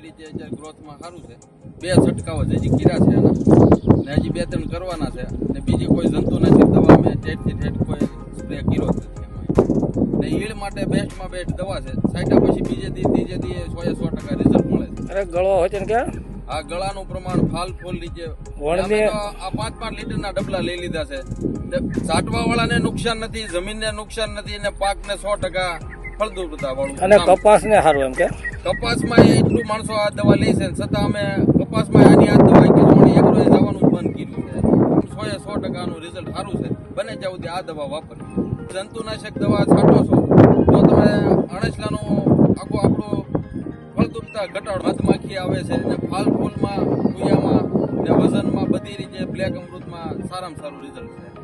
ગ્રોથમાં સારું છે બે છંટકાવ જ હજી કીરા છે એના ને હજી બે ત્રણ કરવાના છે. ને બીજી કોઈ જંતુનાશક દવા મેં ઠેઠથી ઠેઠ કોઈ સ્પ્રે કર્યો જ નથી. ને ઈળ માટે બેસ્ટમાં બેસ્ટ દવા છે. છાંટા પછી બીજે દી ત્રીજે દી સો સો ટકા રિઝલ્ટ મળે છે. અરે ગળો હોય છે ને ક્યાં? આ ગળાનું પ્રમાણ ફાલ ફૂલ તો આ પાંચ પાંચ લીટરના ડબલા લઈ લીધા છે. સાટવા વાળાને નુકસાન નથી જમીનને નુકસાન નથી ને પાકને સો ટકા ફળદ્રુપતા વાળું અને કપાસ ને સારું એમ કે? કપાસમાં એટલું માણસો આ દવા લે છે છતાં અમે કપાસમાં આની આ દવા જોણી એગ્રોએ જવાનું બંધ કર્યું છે. સો એ સો ટકાનું રિઝલ્ટ સારું છે. બને ત્યાં સુધી આ દવા વાપરવી. જંતુનાશક દવા છાંટો છો તો તમે અણસલાનું આખું આપણું ફળદ્રુપતા ઘટાડો મધમાખી આવે છે ને ફાલ ફૂલમાં કુયામાં ને વજનમાં બધી રીતે બ્લેક અમૃતમાં સારામાં સારું રિઝલ્ટ છે.